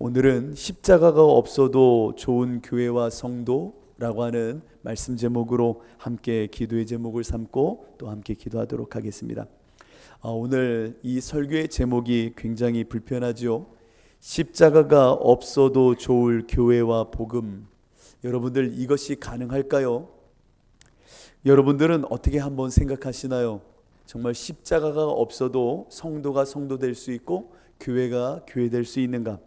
오늘은 십자가가 없어도 좋은 교회와 성도라고 하는 말씀 제목으로 함께 기도의 제목을 삼고 또 함께 기도하도록 하겠습니다. 아, 오늘 이 설교의 제목이 굉장히 불편하죠. 십자가가 없어도 좋을 교회와 복음. 여러분들 이것이 가능할까요? 여러분들은 어떻게 한번 생각하시나요? 정말 십자가가 없어도 성도가 성도 될 수 있고 교회가 교회 될 수 있는가?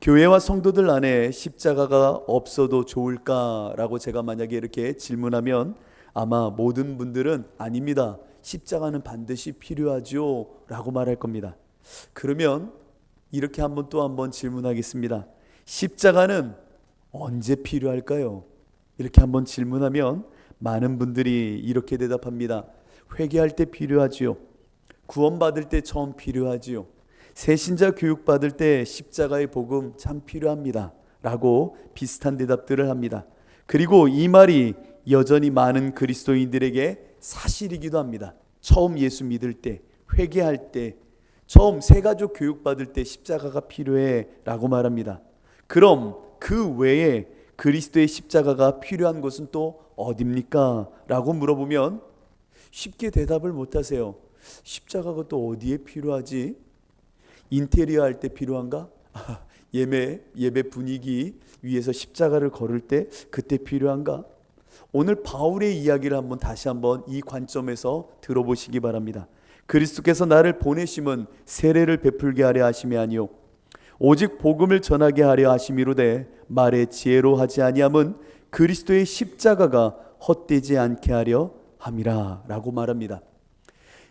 교회와 성도들 안에 십자가가 없어도 좋을까라고 제가 만약에 이렇게 질문하면 아마 모든 분들은 아닙니다. 십자가는 반드시 필요하죠. 라고 말할 겁니다. 그러면 이렇게 한번 또 한번 질문하겠습니다. 십자가는 언제 필요할까요? 이렇게 한번 질문하면 많은 분들이 이렇게 대답합니다. 회개할 때 필요하지요. 구원받을 때 처음 필요하지요. 새신자 교육 받을 때 십자가의 복음 참 필요합니다. 라고 비슷한 대답들을 합니다. 그리고 이 말이 여전히 많은 그리스도인들에게 사실이기도 합니다. 처음 예수 믿을 때, 회개할 때, 처음 새가족 교육 받을 때 십자가가 필요해 라고 말합니다. 그럼 그 외에 그리스도의 십자가가 필요한 곳은 또 어딥니까? 라고 물어보면 쉽게 대답을 못 하세요. 십자가가 또 어디에 필요하지? 인테리어 할 때 필요한가? 아, 예배 예배 분위기 위에서 십자가를 걸을 때 그때 필요한가? 오늘 바울의 이야기를 한번 다시 한번 이 관점에서 들어보시기 바랍니다. 그리스도께서 나를 보내심은 세례를 베풀게 하려 하심이 아니요 오직 복음을 전하게 하려 하심이로되 말의 지혜로 하지 아니함은 그리스도의 십자가가 헛되지 않게 하려 함이라라고 말합니다.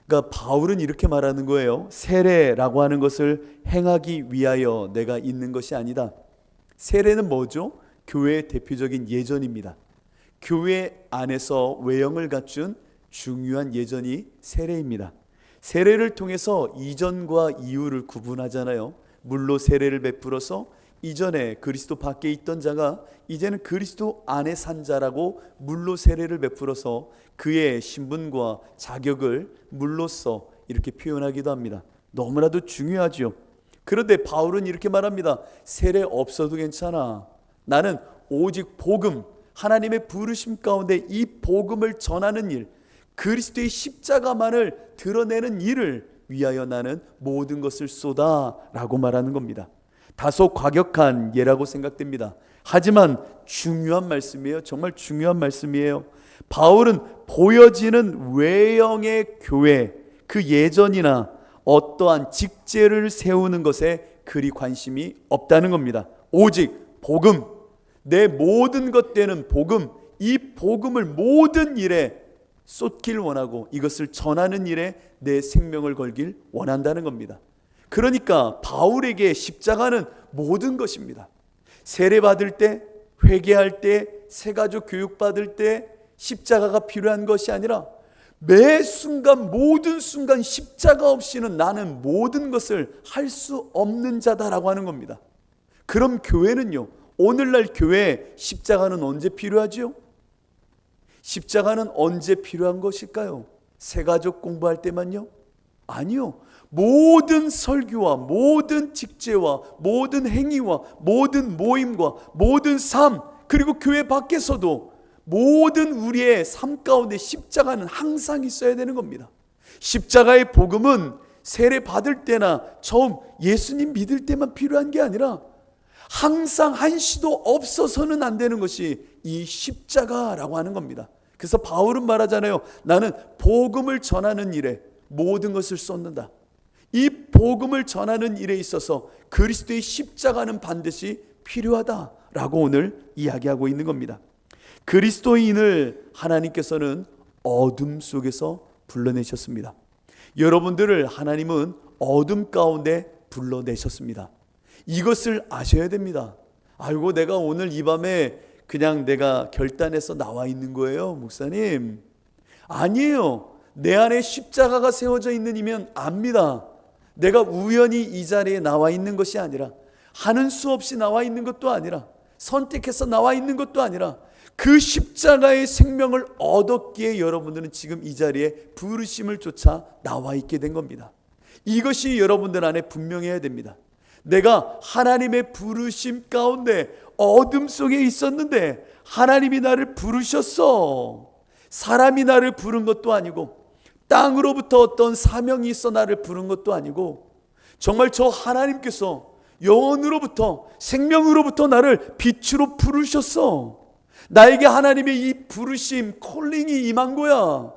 그러니까 바울은 이렇게 말하는 거예요. 세례라고 하는 것을 행하기 위하여 내가 있는 것이 아니다. 세례는 뭐죠? 교회의 대표적인 예전입니다. 교회 안에서 외형을 갖춘 중요한 예전이 세례입니다. 세례를 통해서 이전과 이후를 구분하잖아요. 물로 세례를 베풀어서 이전에 그리스도 밖에 있던 자가 이제는 그리스도 안에 산 자라고 물로 세례를 베풀어서 그의 신분과 자격을 물로써 이렇게 표현하기도 합니다. 너무나도 중요하지요. 그런데 바울은 이렇게 말합니다. 세례 없어도 괜찮아. 나는 오직 복음, 하나님의 부르심 가운데 이 복음을 전하는 일, 그리스도의 십자가만을 드러내는 일을 위하여 나는 모든 것을 쏟아라고 말하는 겁니다. 다소 과격한 예라고 생각됩니다. 하지만 중요한 말씀이에요. 정말 중요한 말씀이에요. 바울은 보여지는 외형의 교회, 그 예전이나 어떠한 직제를 세우는 것에 그리 관심이 없다는 겁니다. 오직 복음, 내 모든 것 되는 복음, 이 복음을 모든 일에 쏟길 원하고 이것을 전하는 일에 내 생명을 걸길 원한다는 겁니다. 그러니까 바울에게 십자가는 모든 것입니다. 세례 받을 때, 회개할 때, 세가족 교육 받을 때 십자가가 필요한 것이 아니라 매 순간 모든 순간 십자가 없이는 나는 모든 것을 할 수 없는 자다라고 하는 겁니다. 그럼 교회는요. 오늘날 교회 십자가는 언제 필요하지요? 십자가는 언제 필요한 것일까요? 세가족 공부할 때만요? 아니요. 모든 설교와 모든 직제와 모든 행위와 모든 모임과 모든 삶 그리고 교회 밖에서도 모든 우리의 삶 가운데 십자가는 항상 있어야 되는 겁니다. 십자가의 복음은 세례 받을 때나 처음 예수님 믿을 때만 필요한 게 아니라 항상 한시도 없어서는 안 되는 것이 이 십자가라고 하는 겁니다. 그래서 바울은 말하잖아요. 나는 복음을 전하는 일에 모든 것을 쏟는다. 이 복음을 전하는 일에 있어서 그리스도의 십자가는 반드시 필요하다라고 오늘 이야기하고 있는 겁니다. 그리스도인을 하나님께서는 어둠 속에서 불러내셨습니다. 여러분들을 하나님은 어둠 가운데 불러내셨습니다. 이것을 아셔야 됩니다. 아이고, 내가 오늘 이 밤에 그냥 내가 결단해서 나와 있는 거예요, 목사님. 아니에요. 내 안에 십자가가 세워져 있는 이면 압니다. 내가 우연히 이 자리에 나와 있는 것이 아니라 하는 수 없이 나와 있는 것도 아니라 선택해서 나와 있는 것도 아니라 그 십자가의 생명을 얻었기에 여러분들은 지금 이 자리에 부르심을 쫓아 나와 있게 된 겁니다. 이것이 여러분들 안에 분명해야 됩니다. 내가 하나님의 부르심 가운데 어둠 속에 있었는데 하나님이 나를 부르셨어. 사람이 나를 부른 것도 아니고 땅으로부터 어떤 사명이 있어 나를 부른 것도 아니고 정말 저 하나님께서 영원으로부터 생명으로부터 나를 빛으로 부르셨어. 나에게 하나님의 이 부르심, 콜링이 임한 거야.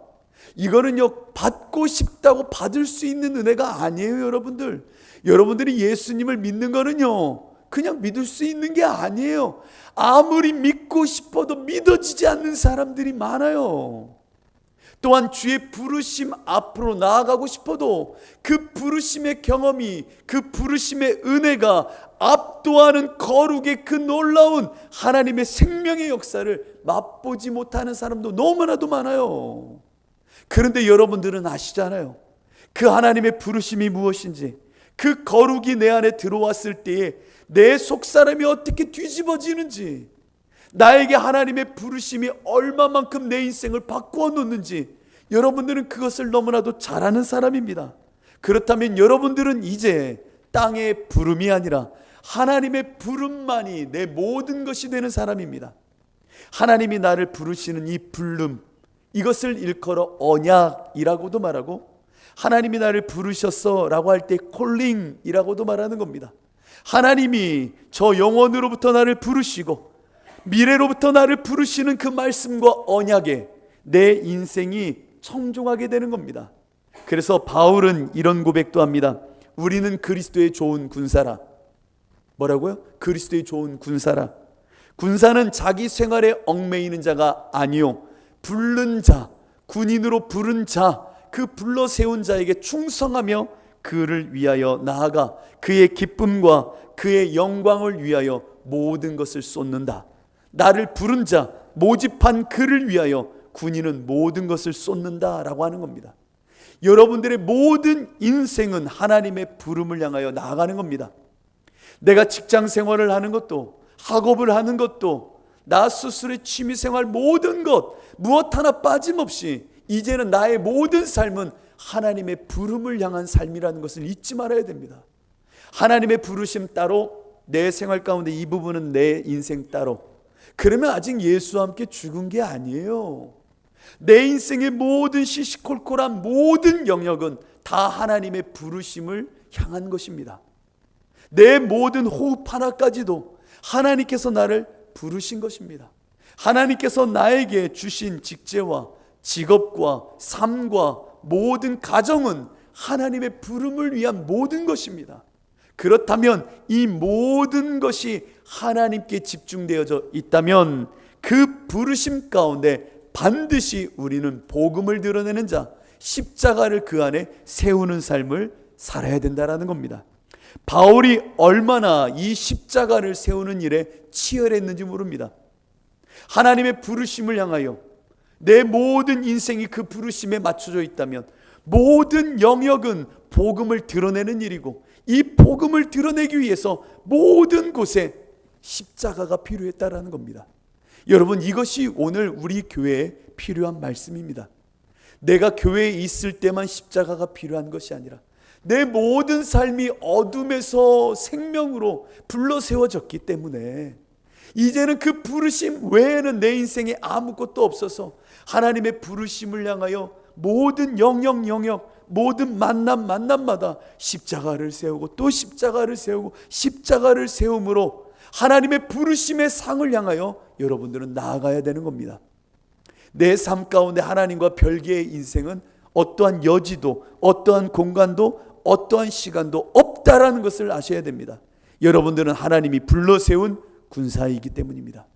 이거는요, 받고 싶다고 받을 수 있는 은혜가 아니에요, 여러분들. 여러분들이 예수님을 믿는 거는요, 그냥 믿을 수 있는 게 아니에요. 아무리 믿고 싶어도 믿어지지 않는 사람들이 많아요. 또한 주의 부르심 앞으로 나아가고 싶어도 그 부르심의 경험이 그 부르심의 은혜가 압도하는 거룩의 그 놀라운 하나님의 생명의 역사를 맛보지 못하는 사람도 너무나도 많아요. 그런데 여러분들은 아시잖아요. 그 하나님의 부르심이 무엇인지 그 거룩이 내 안에 들어왔을 때에 내 속사람이 어떻게 뒤집어지는지 나에게 하나님의 부르심이 얼마만큼 내 인생을 바꾸어 놓는지 여러분들은 그것을 너무나도 잘 아는 사람입니다. 그렇다면 여러분들은 이제 땅의 부름이 아니라 하나님의 부름만이 내 모든 것이 되는 사람입니다. 하나님이 나를 부르시는 이 부름, 이것을 일컬어 언약이라고도 말하고 하나님이 나를 부르셨어 라고 할 때 콜링이라고도 말하는 겁니다. 하나님이 저 영원으로부터 나를 부르시고 미래로부터 나를 부르시는 그 말씀과 언약에 내 인생이 청종하게 되는 겁니다. 그래서 바울은 이런 고백도 합니다. 우리는 그리스도의 좋은 군사라. 뭐라고요? 그리스도의 좋은 군사라. 군사는 자기 생활에 얽매이는 자가 아니요. 부른 자, 군인으로 부른 자, 그 불러 세운 자에게 충성하며 그를 위하여 나아가 그의 기쁨과 그의 영광을 위하여 모든 것을 쏟는다. 나를 부른 자, 모집한 그를 위하여 군인은 모든 것을 쏟는다라고 하는 겁니다. 여러분들의 모든 인생은 하나님의 부름을 향하여 나아가는 겁니다. 내가 직장 생활을 하는 것도 학업을 하는 것도 나 스스로의 취미 생활 모든 것 무엇 하나 빠짐없이 이제는 나의 모든 삶은 하나님의 부름을 향한 삶이라는 것을 잊지 말아야 됩니다. 하나님의 부르심 따로 내 생활 가운데 이 부분은 내 인생 따로 그러면 아직 예수와 함께 죽은 게 아니에요. 내 인생의 모든 시시콜콜한 모든 영역은 다 하나님의 부르심을 향한 것입니다. 내 모든 호흡 하나까지도 하나님께서 나를 부르신 것입니다. 하나님께서 나에게 주신 직제와 직업과 삶과 모든 가정은 하나님의 부름을 위한 모든 것입니다. 그렇다면 이 모든 것이 하나님께 집중되어져 있다면 그 부르심 가운데 반드시 우리는 복음을 드러내는 자, 십자가를 그 안에 세우는 삶을 살아야 된다라는 겁니다. 바울이 얼마나 이 십자가를 세우는 일에 치열했는지 모릅니다. 하나님의 부르심을 향하여 내 모든 인생이 그 부르심에 맞춰져 있다면 모든 영역은 복음을 드러내는 일이고 이 복음을 드러내기 위해서 모든 곳에 십자가가 필요했다라는 겁니다. 여러분 이것이 오늘 우리 교회에 필요한 말씀입니다. 내가 교회에 있을 때만 십자가가 필요한 것이 아니라 내 모든 삶이 어둠에서 생명으로 불러 세워졌기 때문에 이제는 그 부르심 외에는 내 인생에 아무것도 없어서 하나님의 부르심을 향하여 모든 영역 영역 모든 만남 만남마다 십자가를 세우고 또 십자가를 세우고 십자가를 세움으로 하나님의 부르심의 상을 향하여 여러분들은 나아가야 되는 겁니다. 내 삶 가운데 하나님과 별개의 인생은 어떠한 여지도 어떠한 공간도 어떠한 시간도 없다라는 것을 아셔야 됩니다. 여러분들은 하나님이 불러 세운 군사이기 때문입니다.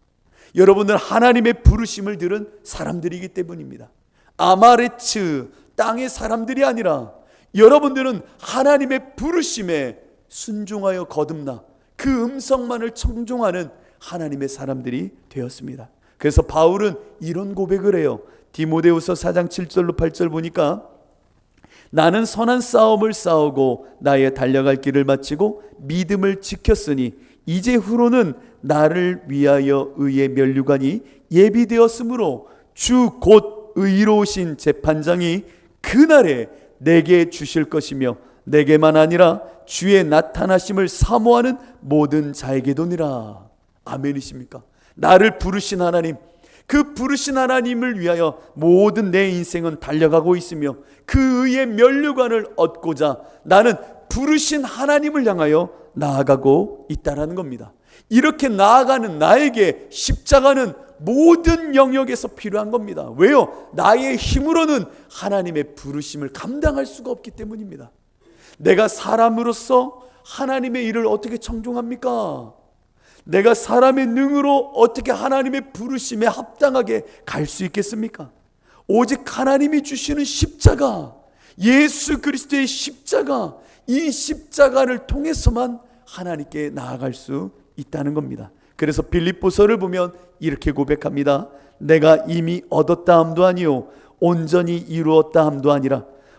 여러분들은 하나님의 부르심을 들은 사람들이기 때문입니다. 아마레츠 땅의 사람들이 아니라 여러분들은 하나님의 부르심에 순종하여 거듭나 그 음성만을 청종하는 하나님의 사람들이 되었습니다. 그래서 바울은 이런 고백을 해요. 디모데후서 4장 7절로 8절 보니까 나는 선한 싸움을 싸우고 나의 달려갈 길을 마치고 믿음을 지켰으니 이제 후로는 나를 위하여 의의 면류관이 예비되었으므로 주 곧 의로우신 재판장이 그날에 내게 주실 것이며 내게만 아니라 주의 나타나심을 사모하는 모든 자에게도니라. 아멘이십니까? 나를 부르신 하나님, 그 부르신 하나님을 위하여 모든 내 인생은 달려가고 있으며 그 의의 면류관을 얻고자 나는 부르신 하나님을 향하여 나아가고 있다라는 겁니다. 이렇게 나아가는 나에게 십자가는 모든 영역에서 필요한 겁니다. 왜요? 나의 힘으로는 하나님의 부르심을 감당할 수가 없기 때문입니다. 내가 사람으로서 하나님의 일을 어떻게 청종합니까? 내가 사람의 능으로 어떻게 하나님의 부르심에 합당하게 갈 수 있겠습니까? 오직 하나님이 주시는 십자가, 예수 그리스도의 십자가, 이 십자가를 통해서만 하나님께 나아갈 수 있다는 겁니다. 그래서 빌립보서를 보면 이렇게 고백합니다. 내가 이미 얻었다 함도 아니요 온전히 이루었다 함도 아니라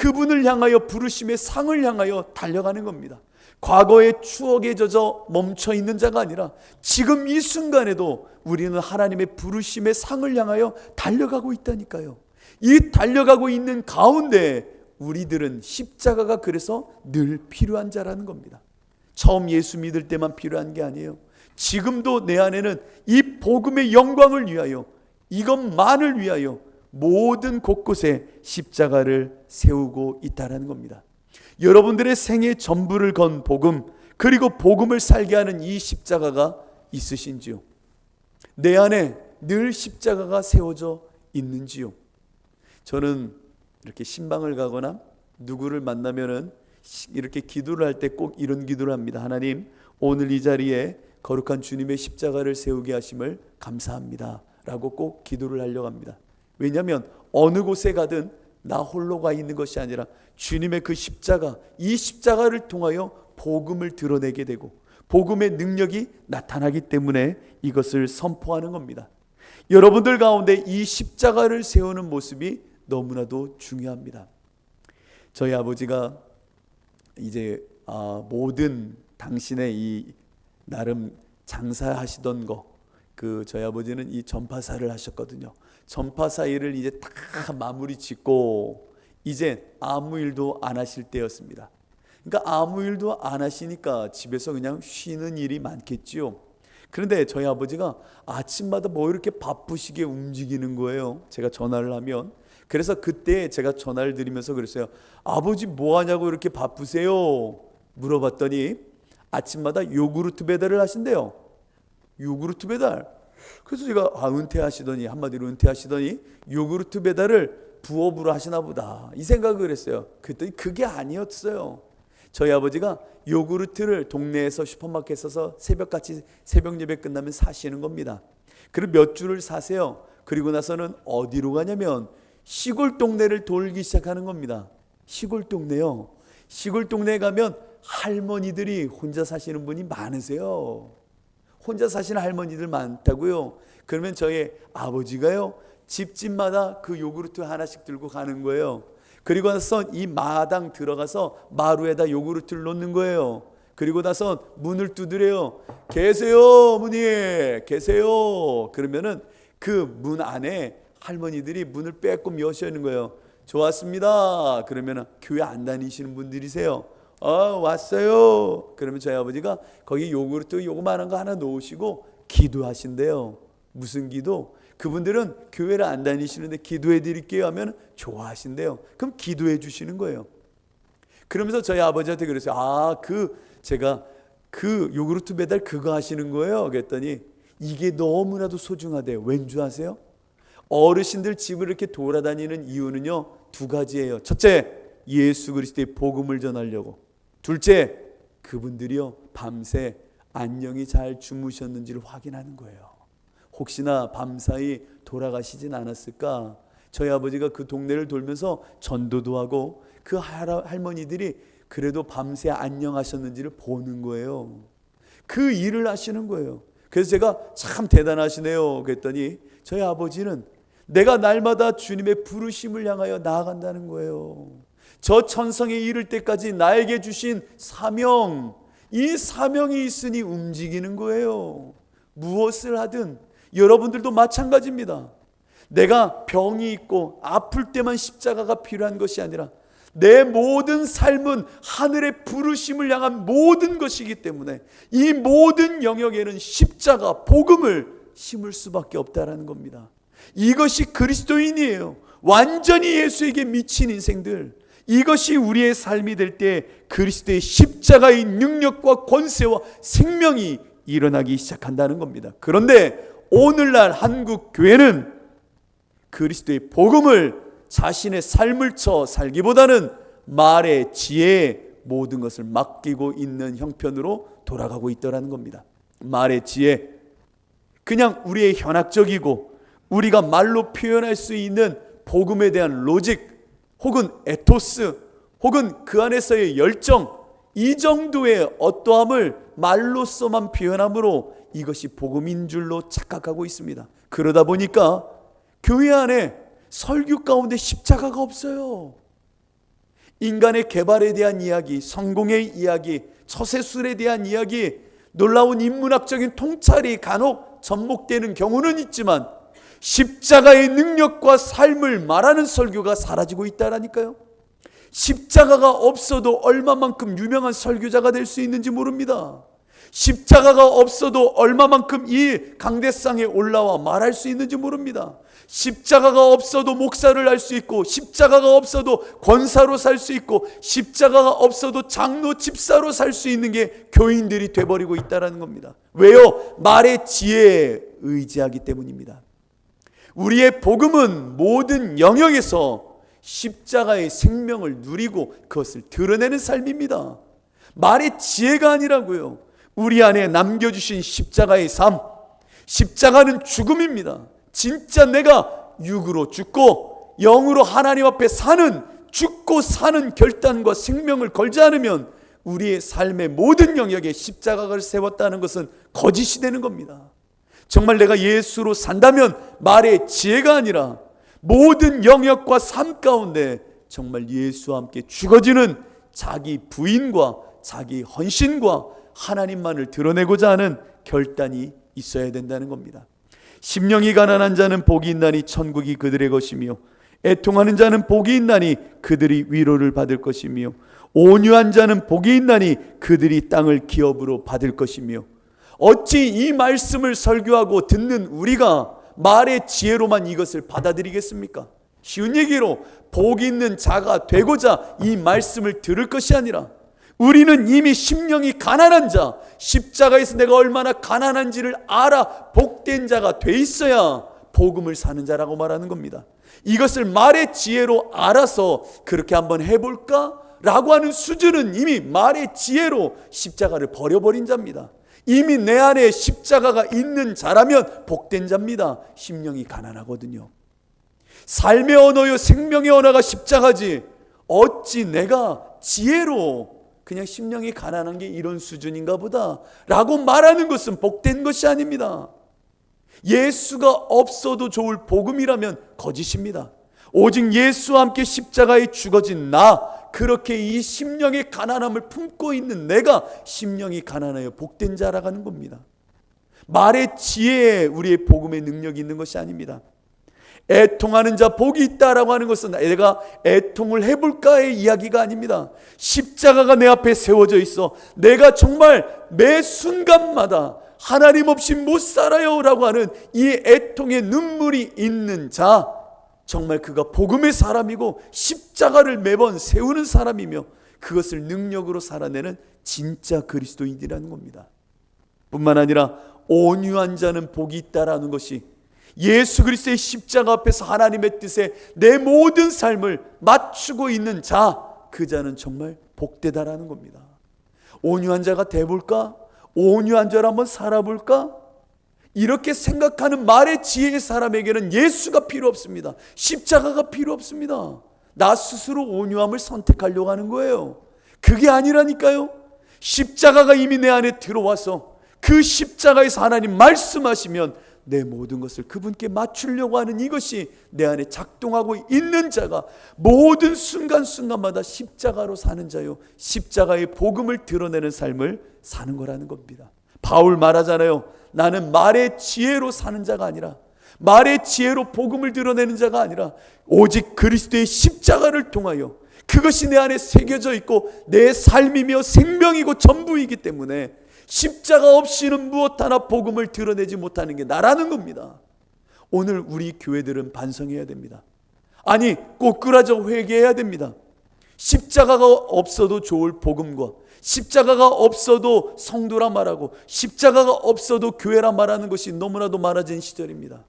그분을 향하여 부르심의 상을 향하여 달려가는 겁니다. 과거의 추억에 젖어 멈춰 있는 자가 아니라 지금 이 순간에도 우리는 하나님의 부르심의 상을 향하여 달려가고 있다니까요. 이 달려가고 있는 가운데 우리들은 십자가가 그래서 늘 필요한 자라는 겁니다. 처음 예수 믿을 때만 필요한 게 아니에요. 지금도 내 안에는 이 복음의 영광을 위하여 이것만을 위하여 모든 곳곳에 십자가를 세우고 있다라는 겁니다. 여러분들의 생의 전부를 건 복음 그리고 복음을 살게 하는 이 십자가가 있으신지요? 내 안에 늘 십자가가 세워져 있는지요? 저는 이렇게 신방을 가거나 누구를 만나면은 이렇게 기도를 할 때 꼭 이런 기도를 합니다. 하나님, 오늘 이 자리에 거룩한 주님의 십자가를 세우게 하심을 감사합니다. 라고 꼭 기도를 하려고 합니다. 왜냐하면 어느 곳에 가든 나 홀로가 있는 것이 아니라 주님의 그 십자가, 이 십자가를 통하여 복음을 드러내게 되고 복음의 능력이 나타나기 때문에 이것을 선포하는 겁니다. 여러분들 가운데 이 십자가를 세우는 모습이 너무나도 중요합니다. 저희 아버지가 이제 아, 모든 당신의 이 나름 장사하시던 거, 그 저희 아버지는 이 전파사를 하셨거든요. 전파사 일을 이제 다 마무리 짓고 이제 아무 일도 안 하실 때였습니다. 그러니까 아무 일도 안 하시니까 집에서 그냥 쉬는 일이 많겠지요. 그런데 저희 아버지가 아침마다 뭐 이렇게 바쁘시게 움직이는 거예요. 제가 전화를 하면. 그래서 그때 제가 전화를 드리면서 그랬어요. 아버지 뭐 하냐고 이렇게 바쁘세요? 물어봤더니 아침마다 요구르트 배달을 하신대요. 요구르트 배달. 그래서 제가 아 은퇴하시더니 한마디로 은퇴하시더니 요구르트 배달을 부업으로 하시나 보다 이 생각을 했어요. 그랬더니 그게 아니었어요. 저희 아버지가 요구르트를 동네에서 슈퍼마켓에서 새벽같이 새벽 예배 끝나면 사시는 겁니다. 그리고 몇 줄을 사세요. 그리고 나서는 어디로 가냐면 시골 동네를 돌기 시작하는 겁니다. 시골 동네요. 시골 동네에 가면 할머니들이 혼자 사시는 분이 많으세요. 혼자 사시는 할머니들 많다고요. 그러면 저희 아버지가요. 집집마다 그 요구르트 하나씩 들고 가는 거예요. 그리고 나서 이 마당 들어가서 마루에다 요구르트를 놓는 거예요. 그리고 나서 문을 두드려요. 계세요, 어머니. 계세요. 그러면은 그 문 안에 할머니들이 문을 빼꼼 여시는 거예요. 좋았습니다. 그러면은 교회 안 다니시는 분들이세요. 어, 왔어요. 그러면 저희 아버지가 거기 요구르트 요거만한 거 하나 놓으시고 기도하신대요. 무슨 기도? 그분들은 교회를 안 다니시는데 기도해 드릴게요 하면 좋아하신대요. 그럼 기도해 주시는 거예요. 그러면서 저희 아버지한테 그랬어요. 아, 그 제가 그 요구르트 배달 그거 하시는 거예요. 그랬더니 이게 너무나도 소중하대요. 왠줄 아세요? 어르신들 집을 이렇게 돌아다니는 이유는요. 두 가지예요. 첫째, 예수 그리스도의 복음을 전하려고. 둘째, 그분들이요. 밤새 안녕히 잘 주무셨는지를 확인하는 거예요. 혹시나 밤사이 돌아가시진 않았을까? 저희 아버지가 그 동네를 돌면서 전도도 하고 그 할머니들이 그래도 밤새 안녕하셨는지를 보는 거예요. 그 일을 하시는 거예요. 그래서 제가 참 대단하시네요. 그랬더니 저희 아버지는 내가 날마다 주님의 부르심을 향하여 나아간다는 거예요. 저 천성에 이를 때까지 나에게 주신 사명, 이 사명이 있으니 움직이는 거예요. 무엇을 하든 여러분들도 마찬가지입니다. 내가 병이 있고 아플 때만 십자가가 필요한 것이 아니라 내 모든 삶은 하늘의 부르심을 향한 모든 것이기 때문에 이 모든 영역에는 십자가, 복음을 심을 수밖에 없다라는 겁니다. 이것이 그리스도인이에요. 완전히 예수에게 미친 인생들. 이것이 우리의 삶이 될 때 그리스도의 십자가의 능력과 권세와 생명이 일어나기 시작한다는 겁니다. 그런데 오늘날 한국 교회는 그리스도의 복음을 자신의 삶을 쳐 살기보다는 말의 지혜에 모든 것을 맡기고 있는 형편으로 돌아가고 있더라는 겁니다. 말의 지혜. 그냥 우리의 현학적이고 우리가 말로 표현할 수 있는 복음에 대한 로직 혹은 에토스 혹은 그 안에서의 열정 이 정도의 어떠함을 말로써만 표현함으로 이것이 복음인 줄로 착각하고 있습니다. 그러다 보니까 교회 안에 설교 가운데 십자가가 없어요. 인간의 개발에 대한 이야기, 성공의 이야기, 처세술에 대한 이야기, 놀라운 인문학적인 통찰이 간혹 접목되는 경우는 있지만 십자가의 능력과 삶을 말하는 설교가 사라지고 있다라니까요. 십자가가 없어도 얼마만큼 유명한 설교자가 될 수 있는지 모릅니다. 십자가가 없어도 얼마만큼 이 강대상에 올라와 말할 수 있는지 모릅니다. 십자가가 없어도 목사를 할 수 있고 십자가가 없어도 권사로 살 수 있고 십자가가 없어도 장로 집사로 살 수 있는 게 교인들이 돼버리고 있다라는 겁니다. 왜요? 말의 지혜에 의지하기 때문입니다. 우리의 복음은 모든 영역에서 십자가의 생명을 누리고 그것을 드러내는 삶입니다. 말의 지혜가 아니라고요. 우리 안에 남겨주신 십자가의 삶. 십자가는 죽음입니다. 진짜 내가 육으로 죽고 영으로 하나님 앞에 사는 죽고 사는 결단과 생명을 걸지 않으면 우리의 삶의 모든 영역에 십자가를 세웠다는 것은 거짓이 되는 겁니다. 정말 내가 예수로 산다면 말의 지혜가 아니라 모든 영역과 삶 가운데 정말 예수와 함께 죽어지는 자기 부인과 자기 헌신과 하나님만을 드러내고자 하는 결단이 있어야 된다는 겁니다. 심령이 가난한 자는 복이 있나니 천국이 그들의 것이며 애통하는 자는 복이 있나니 그들이 위로를 받을 것이며 온유한 자는 복이 있나니 그들이 땅을 기업으로 받을 것이며 어찌 이 말씀을 설교하고 듣는 우리가 말의 지혜로만 이것을 받아들이겠습니까? 쉬운 얘기로 복 있는 자가 되고자 이 말씀을 들을 것이 아니라 우리는 이미 심령이 가난한 자, 십자가에서 내가 얼마나 가난한지를 알아 복된 자가 돼 있어야 복음을 사는 자라고 말하는 겁니다. 이것을 말의 지혜로 알아서 그렇게 한번 해볼까? 라고 하는 수준은 이미 말의 지혜로 십자가를 버려버린 자입니다. 이미 내 안에 십자가가 있는 자라면 복된 자입니다. 심령이 가난하거든요. 삶의 언어요, 생명의 언어가 십자가지. 어찌 내가 지혜로 그냥 심령이 가난한 게 이런 수준인가 보다. 라고 말하는 것은 복된 것이 아닙니다. 예수가 없어도 좋을 복음이라면 거짓입니다. 오직 예수와 함께 십자가에 죽어진 나, 그렇게 이 심령의 가난함을 품고 있는 내가 심령이 가난하여 복된 자라가는 겁니다. 말의 지혜에 우리의 복음의 능력이 있는 것이 아닙니다. 애통하는 자 복이 있다라고 하는 것은 내가 애통을 해볼까의 이야기가 아닙니다. 십자가가 내 앞에 세워져 있어. 내가 정말 매 순간마다 하나님 없이 못 살아요라고 하는 이 애통의 눈물이 있는 자, 정말 그가 복음의 사람이고 십자가를 매번 세우는 사람이며 그것을 능력으로 살아내는 진짜 그리스도인이라는 겁니다. 뿐만 아니라 온유한 자는 복이 있다라는 것이 예수 그리스도의 십자가 앞에서 하나님의 뜻에 내 모든 삶을 맞추고 있는 자, 그 자는 정말 복되다라는 겁니다. 온유한 자가 돼볼까? 온유한 자로 한번 살아볼까? 이렇게 생각하는 말의 지혜의 사람에게는 예수가 필요 없습니다. 십자가가 필요 없습니다. 나 스스로 온유함을 선택하려고 하는 거예요. 그게 아니라니까요. 십자가가 이미 내 안에 들어와서 그 십자가에서 하나님 말씀하시면 내 모든 것을 그분께 맞추려고 하는 이것이 내 안에 작동하고 있는 자가 모든 순간순간마다 십자가로 사는 자요. 십자가의 복음을 드러내는 삶을 사는 거라는 겁니다. 바울 말하잖아요. 나는 말의 지혜로 사는 자가 아니라 말의 지혜로 복음을 드러내는 자가 아니라 오직 그리스도의 십자가를 통하여 그것이 내 안에 새겨져 있고 내 삶이며 생명이고 전부이기 때문에 십자가 없이는 무엇 하나 복음을 드러내지 못하는 게 나라는 겁니다. 오늘 우리 교회들은 반성해야 됩니다. 아니, 꼬꾸라져 회개해야 됩니다. 십자가가 없어도 좋을 복음과 십자가가 없어도 성도라 말하고 십자가가 없어도 교회라 말하는 것이 너무나도 많아진 시절입니다.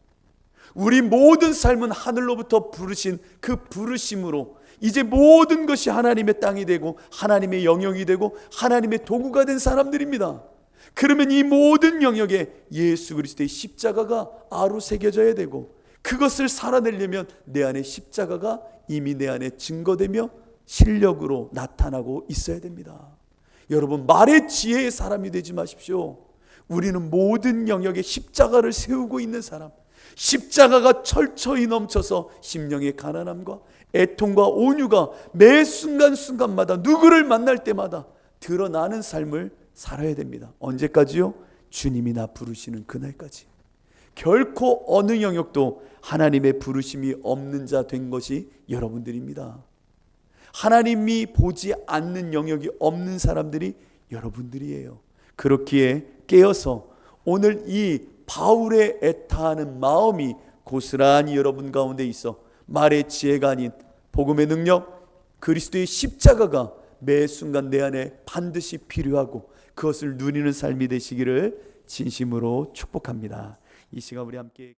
우리 모든 삶은 하늘로부터 부르신 그 부르심으로 이제 모든 것이 하나님의 땅이 되고 하나님의 영역이 되고 하나님의 도구가 된 사람들입니다. 그러면 이 모든 영역에 예수 그리스도의 십자가가 아로 새겨져야 되고 그것을 살아내려면 내 안에 십자가가 이미 내 안에 증거되며 실력으로 나타나고 있어야 됩니다. 여러분 말의 지혜의 사람이 되지 마십시오. 우리는 모든 영역에 십자가를 세우고 있는 사람, 십자가가 철저히 넘쳐서 심령의 가난함과 애통과 온유가 매 순간순간마다 누구를 만날 때마다 드러나는 삶을 살아야 됩니다. 언제까지요? 주님이 나 부르시는 그날까지. 결코 어느 영역도 하나님의 부르심이 없는 자 된 것이 여러분들입니다. 하나님이 보지 않는 영역이 없는 사람들이 여러분들이에요. 그렇기에 깨어서 오늘 이 바울의 애타하는 마음이 고스란히 여러분 가운데 있어 말의 지혜가 아닌 복음의 능력, 그리스도의 십자가가 매 순간 내 안에 반드시 필요하고 그것을 누리는 삶이 되시기를 진심으로 축복합니다. 이 시간 우리 함께